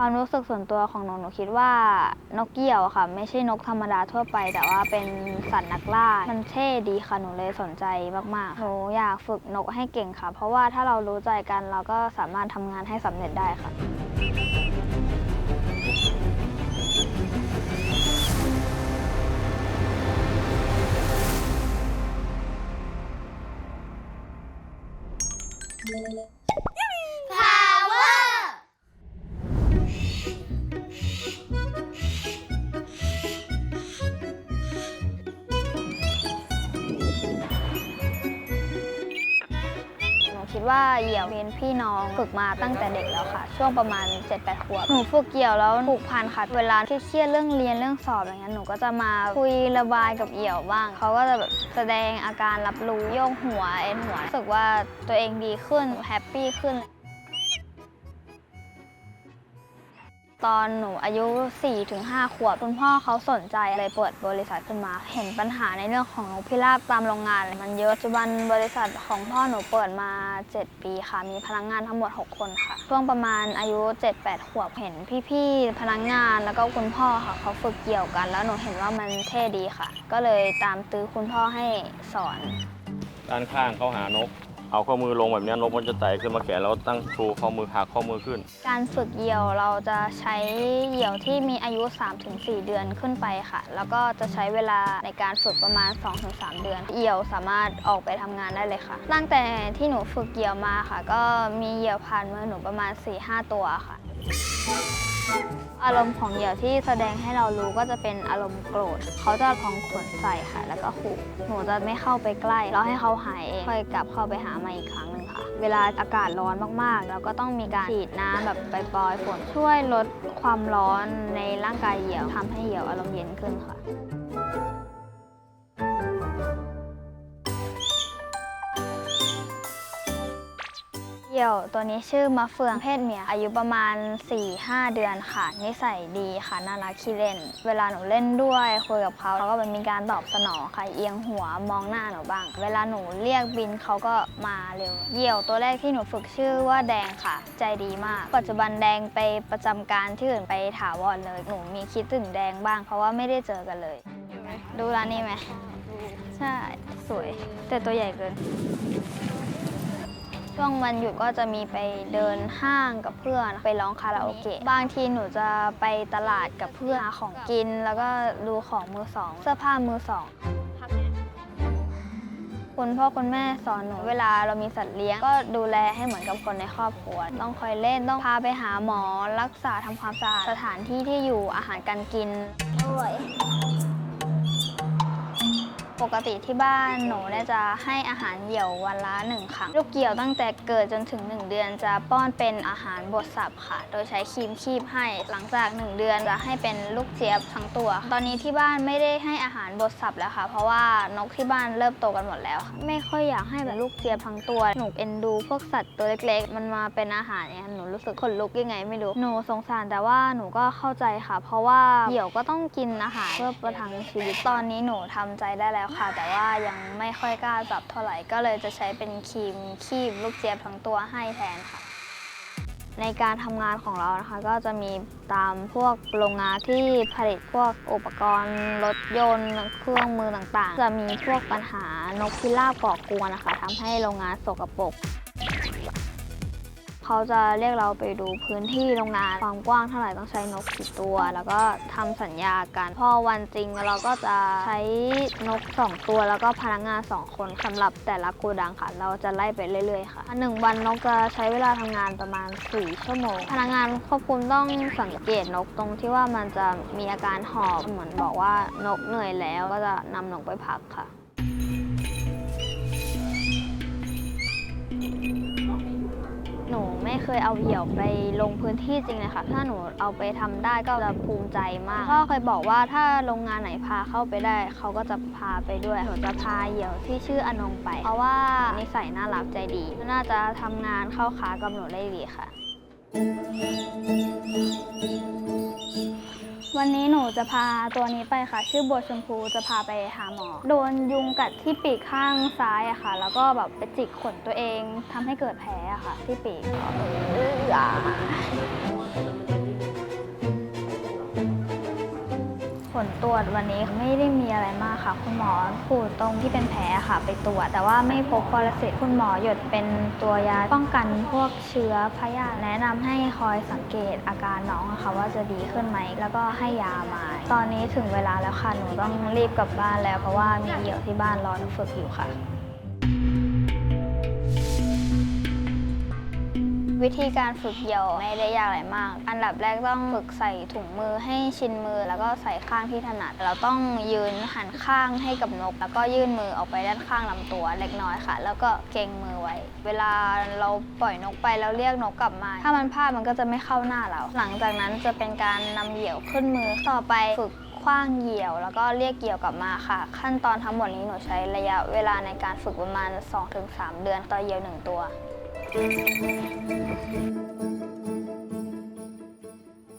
ความรู้สึกส่วนตัวของหนูหนูคิดว่านกเกี่ยวค่ะ ไม่ใช่นกธรรมดาทั่วไป แต่ว่าเป็นสัตว์นักล่า มันเท่ดีค่ะหนูเลยสนใจมากๆหนูอยากฝึกนกให้เก่งค่ะ เพราะว่าถ้าเรารู้ใจกันเราก็สามารถทำงานให้สำเร็จได้ค่ะ ว่าเหยี่ยวเป็นพี่น้องฝึกมาตั้งแต่เด็กแล้วค่ะ ช่วงประมาณ 7-8ขวบหนูฝึกเหยี่ยวแล้วผูกพันค่ะ เวลาที่เครียดเรื่องเรียนเรื่องสอบอะไรเงี้ยหนูก็จะมาคุยระบายกับเหยี่ยวบ้างเขาก็จะแบบแสดงอาการรับรู้โยกหัวเอ็นหัวรู้สึกว่าตัวเองดีขึ้นแฮปปี้ขึ้น ตอนหนูอายุ 4-5 ขวบคุณพ่อเขาสนใจเลยเปิดบริษัทขึ้นมา เห็นปัญหาในเรื่องของนกพิราบตามโรงงาน มันเยอะปัจจุบันบริษัทของพ่อหนูเปิดมา 7 ปีค่ะ มีพนักงานทั้งหมด 6 คนค่ะ ช่วงประมาณอายุ 7-8 ขวบเห็นพี่ๆพนักงานแล้วก็คุณพ่อค่ะเขาฝึกเกี่ยวกัน แล้วหนูเห็นว่ามันเท่ดีค่ะ ก็เลยตามตื้อคุณพ่อให้สอน ด้านข้างเขาหานก เอาข้อมือลงแบบนี้นกมันจะไต่ขึ้นมาแขนแล้วตั้งชูข้อมือหักข้อมือขึ้น การฝึกเหยี่ยวเราจะใช้เหยี่ยวที่มีอายุ 3-4 เดือนขึ้นไปค่ะ แล้วก็จะใช้เวลาในการฝึกประมาณ 2-3 เดือน เหยี่ยวสามารถออกไปทำงานได้เลยค่ะ ตั้งแต่ที่หนูฝึกเหยี่ยวมาค่ะ ก็มีเหยี่ยวผ่านมือหนูประมาณ 4-5 ตัวค่ะ อารมณ์ของเหยี่ยวที่แสดงให้เรารู้ก็จะเป็นอารมณ์โกรธ เขาจะพองขนใส่ค่ะ แล้วก็ขู่หนูจะไม่เข้าไปใกล้แล้วให้เขาหายเองค่อยกลับเข้าไปหามาอีกครั้งหนึ่งค่ะ เวลาอากาศร้อนมากๆ เราก็ต้องมีการฉีดน้ำแบบไปปล่อยฝนช่วยลดความร้อนในร่างกายเหยี่ยวทำให้เหยี่ยวอารมณ์เย็นขึ้นค่ะ เหี่ยวตัวนี้ชื่อมะเฟืองเพศเมียอายุประมาณ 4-5 เดือนค่ะ นิสัยดีค่ะน่ารักขี้เล่น เวลาหนูเล่นด้วยคุยกับเขาเขาก็แบบมีการตอบสนองค่ะเอียงหัวมองหน้าหนูบ้าง เวลาหนูเรียกบินเขาก็มาเร็ว เหี่ยวตัวแรกที่หนูฝึกชื่อว่าแดงค่ะ ใจดีมาก ปัจจุบันแดงไปประจำการที่อื่นไปถาวรเลย หนูมีคิดถึงแดงบ้าง เพราะว่าไม่ได้เจอกันเลย ดูร้านนี้ไหมใช่สวย แต่ตัวใหญ่เกิน ช่วงวันหยุดก็จะมีไปเดินห้างกับเพื่อนไปร้องคาราโอเกะบางทีหนูจะไปตลาดกับเพื่อนหาของกิน แล้วก็ดูของมือสอง เสื้อผ้ามือสองคุณพ่อคุณแม่สอนหนูเวลาเรามีสัตว์เลี้ยง ก็ดูแลให้เหมือนกับคนในครอบครัว ต้องคอยเล่นต้องพาไปหาหมอ รักษาทำความสะอาดสถานที่ที่อยู่อาหารการกินอร่อย ปกติที่บ้านหนูเนี่ยจะให้อาหารเหยี่ยววันละหนึ่งครั้ง ลูกเกี่ยวตั้งแต่เกิดจนถึง 1 เดือนจะป้อนเป็นอาหารบดสับค่ะ โดยใช้ครีมคีบให้ หลังจาก 1 เดือนจะให้เป็นลูกเจี๊ยบทั้งตัว ตอนนี้ที่บ้านไม่ได้ให้อาหารบดสับแล้วค่ะ เพราะว่านกที่บ้านเริ่มโตกันหมดแล้ว ไม่ค่อยอยากให้แบบลูกเจี๊ยบทั้งตัว หนูเอ็นดู พวกสัตว์ตัวเล็กๆ มันมาเป็นอาหารเนี่ยหนูรู้สึกขนลุกยังไงไม่รู้ หนูสงสารแต่ว่าหนูก็เข้าใจค่ะ เพราะว่าเหยี่ยวก็ต้องกินอาหารเพื่อประทังชีวิต ตอนนี้หนูทำใจได้แล้วค่ะ แต่ว่ายังไม่ค่อยกล้าจับเท่าไหร่ ก็เลยจะใช้เป็นครีมคีบลูกเจี๊ยบทั้งตัวให้แทนค่ะ ในการทำงานของเรานะคะ ก็จะมีตามพวกโรงงานที่ผลิตพวกอุปกรณ์รถยนต์เครื่องมือต่างๆ จะมีพวกปัญหานกพิราบก่อกวนนะคะทำให้โรงงานสกปรก เขาจะเรียกเราไปดูพื้นที่โรงงานความกว้างเท่าไหร่ต้องใช้นกกี่ตัว แล้วก็ทำสัญญากัน พอวันจริงเราก็จะใช้นก 2 ตัวแล้วก็พนักงาน 2 คนสำหรับแต่ละโกดังค่ะ เราจะไล่ไปเรื่อยๆค่ะหนึ่งวันนกจะใช้เวลาทำงานประมาณ 4 ชั่วโมง พนักงานควบคุมต้องสังเกตนกตรงที่ว่ามันจะมีอาการหอบเหมือนบอกว่านกเหนื่อยแล้วก็จะนำนกไปพักค่ะ เคยเอาเหี่ยวไปลงพื้นที่จริงเลยค่ะ ถ้าหนูเอาไปทำได้ก็จะภูมิใจมากพ่อเคยบอกว่าถ้าโรงงานไหนพาเข้าไปได้ เขาก็จะพาไปด้วยหนูจะพาเหี่ยวที่ชื่ออนงไป เพราะว่านิสัยน่ารักใจดี น่าจะทำงานเข้าขากับหนูได้ดีค่ะ วันนี้หนูจะพาตัวนี้ไปค่ะ ชื่อบัวชมพูจะพาไปหาหมอ โดนยุงกัดที่ปีกข้างซ้ายอะค่ะ แล้วก็แบบไปจิกขนตัวเองทำให้เกิดแผลอะค่ะ ที่ปีก ผลตรวจวันนี้ไม่ได้มีอะไรมากค่ะ คุณหมอขูดตรงที่เป็นแผลค่ะไปตรวจ แต่ว่าไม่พบปรสิตคุณหมอหยดเป็นตัวยาป้องกันพวกเชื้อพยาธิแนะนำให้คอยสังเกตอาการน้องค่ะว่าจะดีขึ้นไหมแล้วก็ให้ยามา ตอนนี้ถึงเวลาแล้วค่ะหนูต้องรีบกลับบ้านแล้วเพราะว่ามีเหยี่ยวที่บ้านรอหนูฝึกอยู่ค่ะ วิธีการฝึกเหยี่ยวไม่ได้ยากอะไรมาก อันดับแรกต้องฝึกใส่ถุงมือให้ชินมือ แล้วก็ใส่ข้างที่ถนัด เราต้องยืนหันข้างให้กับนก แล้วก็ยื่นมือออกไปด้านข้างลำตัวเล็กน้อยค่ะ แล้วก็เกรงมือไว้ เวลาเราปล่อยนกไปแล้วเรียกนกกลับมา ถ้ามันพลาดมันก็จะไม่เข้าหน้าเรา หลังจากนั้นจะเป็นการนำเหยี่ยวขึ้นมือต่อไปฝึกคว้างเหยี่ยวแล้วก็เรียกเหยี่ยวกลับมาค่ะ ขั้นตอนทั้งหมดนี้หนูใช้ระยะเวลาในการฝึกประมาณ 2-3 เดือนต่อเหยี่ยวหนึ่งตัว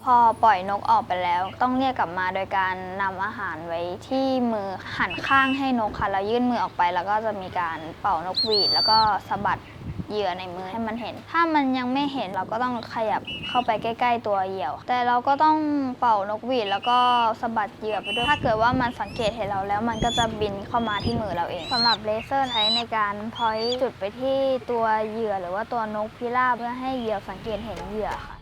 พอปล่อยนกออกไปแล้ว ต้องเรียกกลับมาโดยการนำอาหารไว้ที่มือหันข้างให้นกค่ะแล้วยื่นมือออกไป แล้วก็จะมีการเป่านกหวีด แล้วก็สะบัด เหยื่อในมือให้มันเห็น ถ้ามันยังไม่เห็นเราก็ต้องขยับเข้าไปใกล้ ๆ ตัวเหยี่ยวแต่เราก็ต้องเป่านกหวีดแล้วก็สะบัดเหยื่อไปด้วย ถ้าเกิดว่ามันสังเกตเห็นเราแล้ว มันก็จะบินเข้ามาที่มือเราเองสำหรับเลเซอร์ใช้ในการพอยจุดไปที่ตัวเหยื่อ หรือว่าตัวนกพิราบเพื่อให้เหยื่อสังเกตเห็นเหยื่อค่ะ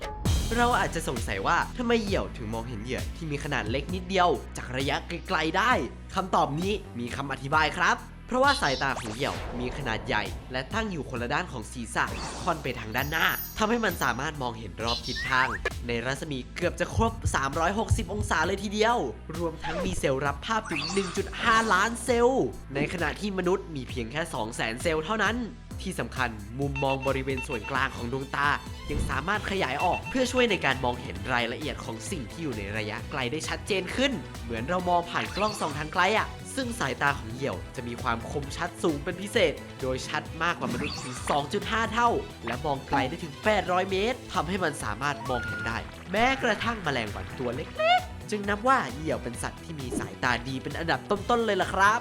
เราอาจจะสงสัยว่าทำไมเหยี่ยวถึงมองเห็นเหยื่อที่มีขนาดเล็กนิดเดียว จากระยะไกลๆได้คำตอบนี้มีคำอธิบายครับ เพราะว่าสายตาของเหยี่ยวมีขนาดใหญ่ และตั้งอยู่คนละด้านของศีรษะค่อนไปทางด้านหน้าทำให้มันสามารถมองเห็นรอบทิศทาง ในรัศมีเกือบจะครบ 360 องศาเลยทีเดียว รวมทั้งมีเซลล์รับภาพถึง 1.5 ล้านเซลล์ ในขณะที่มนุษย์มีเพียงแค่ 200,000 เซลล์เท่านั้น ที่สำคัญมุมมองบริเวณส่วนกลางของดวงตา ยังสามารถขยายออกเพื่อช่วยในการมองเห็นรายละเอียดของสิ่งที่อยู่ในระยะไกลได้ชัดเจนขึ้น เหมือนเรามองผ่านกล้องส่องทางไกลอะ่ะซึ่งสายตาของเหยี่ยวจะมีความคมชัดสูงเป็นพิเศษ โดยชัดมากกว่ามนุษย์ถึง 2.5 เท่า และมองไกลได้ถึง 800 เมตรทำให้มันสามารถมองเห็นได้ แม้กระทั่งแมลงวันตัวเล็กๆ จึงนับว่าเหยี่ยวเป็นสัตว์ที่มีสายตาดีเป็นอันดับต้นๆเลยล่ะครับ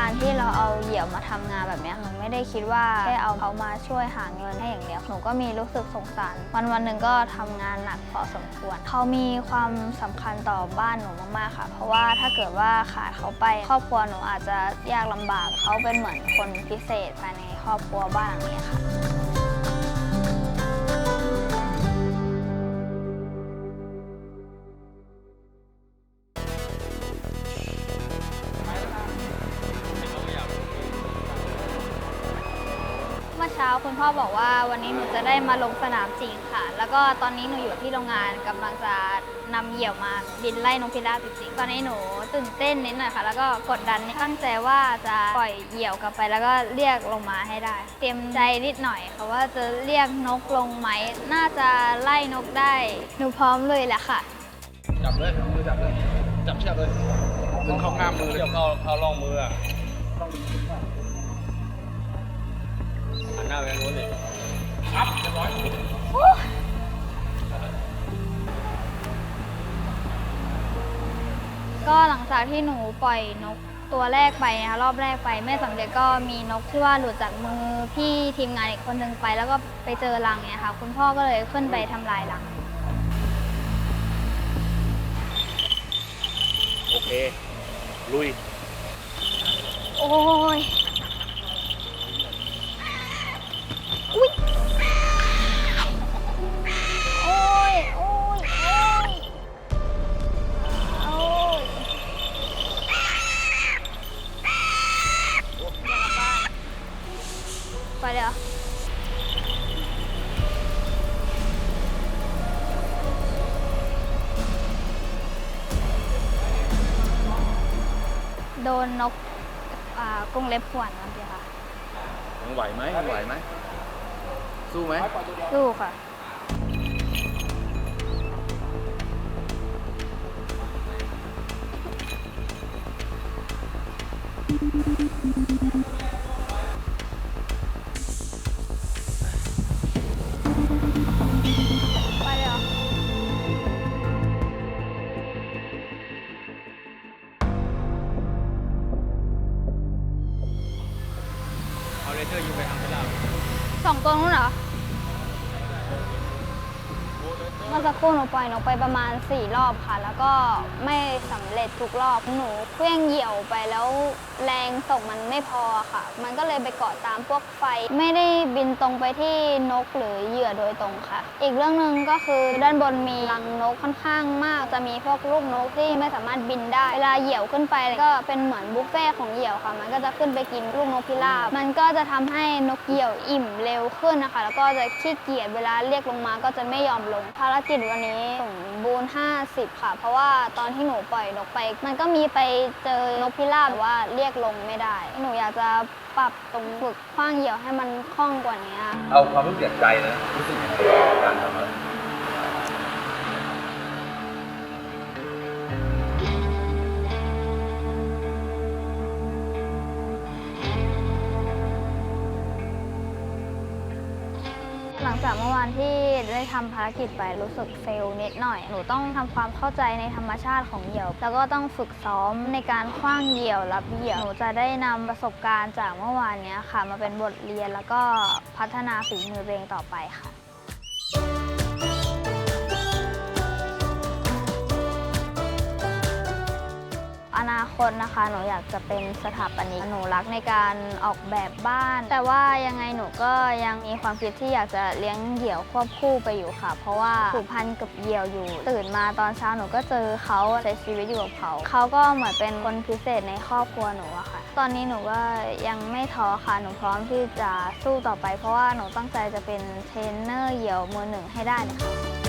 การที่เราเอาเหยี่ยวมาทำงานแบบนี้หนูไม่ได้คิดว่าแค่เอาเขามาช่วยหาเงินให้อย่างเดียวหนูก็มีรู้สึกสงสาร วันวันหนึ่งก็ทำงานหนักพอสมควร เขามีความสำคัญต่อบ้านหนูมากๆค่ะ เพราะว่าถ้าเกิดว่าขาดเขาไปครอบครัวหนูอาจจะยากลำบากเขาเป็นเหมือนคนพิเศษภายในครอบครัวบ้านหลังนี้ค่ะ ช้าคุณพ่อบอกว่าวันนี้หนูจะได้มาลงสนามจริงค่ะ แล้วก็ตอนนี้หนูอยู่ที่โรงงานกำลังจะนำเหยี่ยวมาบินไล่นกพิราบจริงๆตอนนี้หนูตื่นเต้นนิดหน่อยค่ะ แล้วก็กดดันตั้งใจว่าจะปล่อยเหยี่ยวกลับไป แล้วก็เรียกลงมาให้ได้ เตรียมใจนิดหน่อยค่ะว่าจะเรียกนกลงไหมน่าจะไล่นกได้ หนูพร้อมเลยแหละค่ะ จับเลยมือจับเลย จับเชือกเลยดึงเข้าง่ามมือเที่ยวเข้าเข้าร่องมืออะ หันหน้าไปทางนู้นดิครับเรียบร้อยก็หลังจากที่หนูปล่อยนกตัวแรกไปนะคะรอบแรกไปไม่สำเร็จก็มีนกที่ว่าหลุดจากมือพี่ทีมงานอีกคนนึงไป แล้วก็ไปเจอรังเนี่ยค่ะคุณพ่อก็เลยขึ้นไปทำลายรัง โอเค ลุย โอ้ย โดนนกอ่ากรงเล็บข่วนเมื่อกี้ค่ะยังไหวไหมยังไหวไหมสู้ไหมสู้ค่ะไป ไป ปล่อยนกไปประมาณ 4 รอบค่ะ แล้วก็ไม่สำเร็จทุกรอบหนูเคลื่องเหยี่ยวไปแล้วแรงส่งมันไม่พอค่ะ มันก็เลยไปเกาะตามพวกไฟ ไม่ได้บินตรงไปที่นกหรือเหยื่อโดยตรงค่ะ อีกเรื่องหนึ่งก็คือด้านบนมีรังนกค่อนข้างมาก จะมีพวกลูกนกที่ไม่สามารถบินได้ เวลาเหยี่ยวขึ้นไปก็เป็นเหมือนบุฟเฟ่ของเหยี่ยวค่ะ มันก็จะขึ้นไปกินลูกนกพิราบ มันก็จะทำให้นกเหยี่ยวอิ่มเร็วขึ้นนะคะ แล้วก็จะขี้เกียจเวลาเรียกลงมาก็จะไม่ยอมลง ภารกิจวันนี้สมบูรณ์ 50 ค่ะ เพราะว่าตอนที่หนูปล่อยนกไป มันก็มีไปเจอนกพิราบแต่ว่าเรียกลงไม่ได้ หนูอยากจะปรับตรงฝึกคว้างเหยี่ยวให้มันคล่องกว่านี้ เอาความรู้สึกใจนะรู้สึกยังไงกับการทำอะไหลัง จากเมื่อวานที่ได้ทำภารกิจไปรู้สึกเฟลนิดหน่อย หนูต้องทำความเข้าใจในธรรมชาติของเหยี่ยว แล้วก็ต้องฝึกซ้อมในการคว้างเหยี่ยวรับเหยี่ยว หนูจะได้นำประสบการณ์จากเมื่อวานเนี้ยค่ะ มาเป็นบทเรียนแล้วก็พัฒนาฝีมือตัวเองต่อไปค่ะ อนาคตนะคะ หนูอยากจะเป็นสถาปนิกหนูรักในการออกแบบบ้าน แต่ว่ายังไงหนูก็ยังมีความคิดที่อยากจะเลี้ยงเหยี่ยวควบคู่ไปอยู่ค่ะ เพราะว่าผูกพันกับเหยี่ยวอยู่ ตื่นมาตอนเช้าหนูก็เจอเขาใช้ชีวิตอยู่กับเขาเขาก็เหมือนเป็นคนพิเศษในครอบครัวหนูอะค่ะ ตอนนี้หนูก็ยังไม่ท้อค่ะหนูพร้อมที่จะสู้ต่อไป เพราะว่าหนูตั้งใจจะเป็นเทรนเนอร์เหยี่ยวมือหนึ่งให้ได้เลยค่ะ